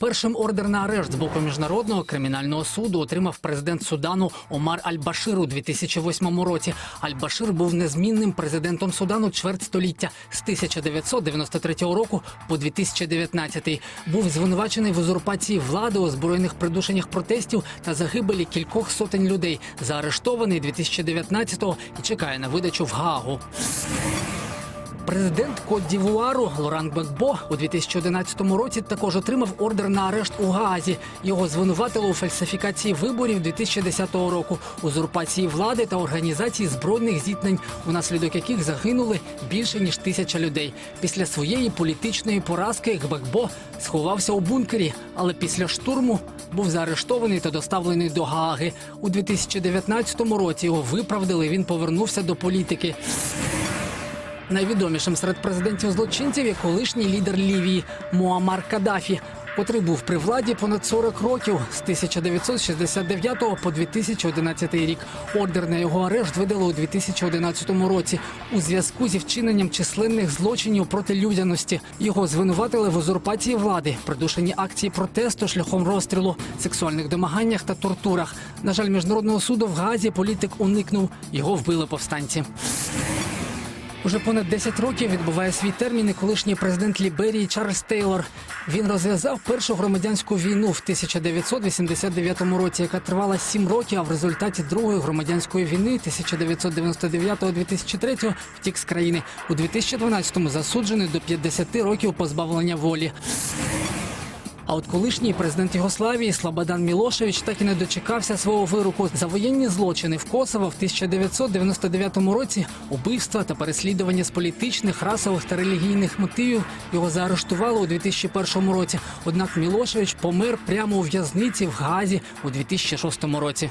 Першим ордер на арешт з боку міжнародного кримінального суду отримав президент Судану Омар Аль-Башир у 2008 році. Аль-Башир був незмінним президентом Судану чверть століття з 1993 року по 2019. Був звинувачений в узурпації влади, озброєних придушеннях протестів та загибелі кількох сотень людей. Заарештований 2019-го і чекає на видачу в Гаагу. Президент Кот Дівуару Лоран Бекбо у 2011 році також отримав ордер на арешт у Гаазі. Його звинуватили у фальсифікації виборів 2010 року, узурпації влади та організації збройних зіткнень, унаслідок яких загинули більше ніж тисяча людей. Після своєї політичної поразки Гбекбо сховався у бункері, але після штурму був заарештований та доставлений до Гааги. У 2019 році його виправдали. Він повернувся до політики. Найвідомішим серед президентів злочинців є колишній лідер Лівії Муаммар Каддафі, котрий був при владі понад 40 років з 1969 по 2011 рік. Ордер на його арешт видали у 2011 році у зв'язку зі вчиненням численних злочинів проти людяності. Його звинуватили в узурпації влади, придушенні акції протесту шляхом розстрілу, сексуальних домаганнях та тортурах. На жаль, міжнародного суду в Газі політик уникнув. Його вбили повстанці. Уже понад 10 років відбуває свій термін і колишній президент Ліберії Чарльз Тейлор. Він розв'язав першу громадянську війну в 1989 році, яка тривала 7 років. А в результаті другої громадянської війни 1999-2003 втік з країни. У 2012-му засуджений до 50 років позбавлення волі. А от колишній президент Єгославії Слободан Мілошевич так і не дочекався свого вироку за воєнні злочини в Косово в 1999 році. Убивства та переслідування з політичних, расових та релігійних мотивів його заарештували у 2001 році. Однак Мілошевич помер прямо у в'язниці в Газі у 2006 році.